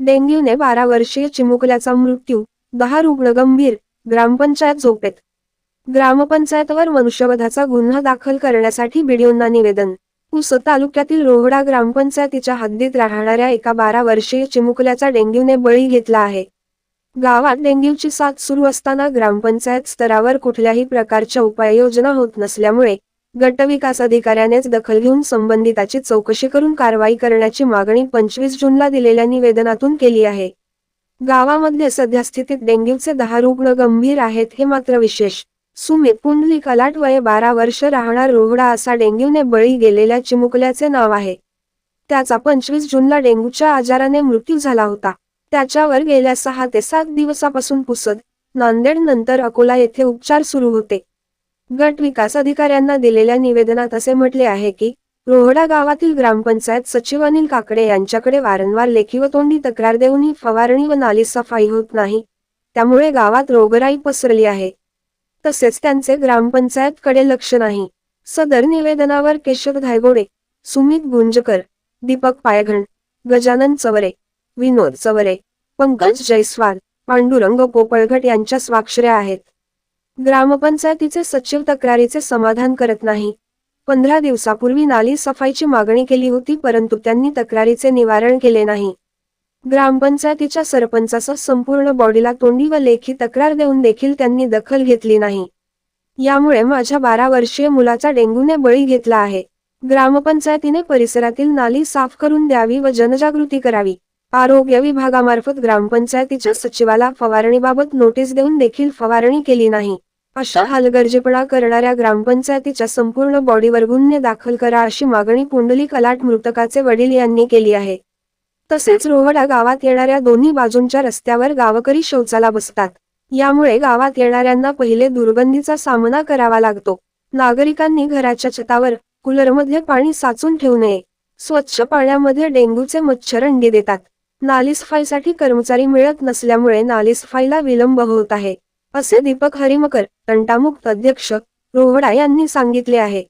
डेंग्यूने बारा वर्षीय चिमुकल्याचा मृत्यू दहा रुग्ण गंभीर ग्रामपंचायत झोपेत. ग्रामपंचायतवर मनुष्यवधाचा गुन्हा दाखल करण्यासाठी बिडिओंना निवेदन. पुस तालुक्यातील रोहडा ग्रामपंचायतीच्या हद्दीत राहणाऱ्या एका बारा वर्षीय चिमुकल्याचा डेंग्यूने बळी घेतला आहे. गावात डेंग्यूची साथ सुरू असताना ग्रामपंचायत स्तरावर कुठल्याही प्रकारच्या उपाययोजना होत नसल्यामुळे गटविकास अधिकाऱ्यानेच दखल घेऊन संबंधिताची चौकशी करून कारवाई करण्याची मागणी पंचवीस जूनला दिलेल्या निवेदनातून केली आहे. गावामध्ये सध्या स्थितीत डेंग्यूचे दहा रुग्ण गंभीर आहेत हे मात्र विशेष. सुमित पुंडली कलाट वय बारा वर्ष राहणार रोहडा असा डेंग्यूने बळी गेलेल्या चिमुकल्याचे नाव आहे. त्याचा पंचवीस जूनला डेंग्यूच्या आजाराने मृत्यू झाला होता. त्याच्यावर गेल्या सहा ते सात दिवसापासून पुसत नांदेड नंतर अकोला येथे उपचार सुरू होते. गट विकास अधिकाऱ्यांना दिलेल्या निवेदनात असे म्हटले आहे की रोहडा गावातील ग्रामपंचायत सचिव अनिल काकडे यांच्याकडे वारंवार लेखी व तोंडी तक्रार देऊनही फवारणी व नाली सफाई होत नाही. त्यामुळे गावात रोगराई पसरली आहे. तसेच त्यांचे ग्रामपंचायतकडे लक्ष नाही. सदर निवेदनावर केशव धायगोडे सुमित गुंजकर दीपक पायघण गजानन चवरे विनोद चवरे पंकज जयस्वाल पांडुरंग पोपळघट यांच्या स्वाक्षऱ्या आहेत. ग्रामपंचायतीचे सचिव तक्रारीचे समाधान करत नाही. पंधरा दिवसापूर्वी नाली सफाईची मागणी केली होती परंतु त्यांनी तक्रारीचे निवारण केले नाही. ग्रामपंचायतीच्या सरपंचासह संपूर्ण बॉडीला तोंडी व लेखी तक्रार देऊन देखील त्यांनी दखल घेतली नाही. यामुळे माझ्या बारा वर्षीय मुलाचा डेंग्यूने बळी घेतला आहे. ग्रामपंचायतीने परिसरातील नाली साफ करून द्यावी व जनजागृती करावी. आरोग्य विभागामार्फत ग्रामपंचायतीच्या सचिवाला फवारणीबाबत नोटीस देऊन देखील फवारणी केली नाही. अशा हलगर्जीपणा करणाऱ्या ग्रामपंचायतीच्या संपूर्ण बॉडीवर गुन्हे दाखल करा अशी मागणी पुंडली कलाट मृतकाचे वडील यांनी केली आहे. तसेच रोहडा गावात येणाऱ्या दोन्ही बाजूंच्या रस्त्यावर गावकरी शौचाला बसतात. यामुळे गावात येणाऱ्यांना पहिले दुर्गंधीचा सामना करावा लागतो. नागरिकांनी घराच्या छतावर कूलरमध्ये पाणी साचून ठेवू नये. स्वच्छ पाण्यामध्ये डेंग्यूचे मच्छर अंडी देतात. नाली सफाईसाठी कर्मचारी मिळत नसल्यामुळे नाली सफाईला विलंब होत आहे. असे दीपक हरिमकर तंटामुक्त अध्यक्ष रोहडा यांनी सांगितले आहे.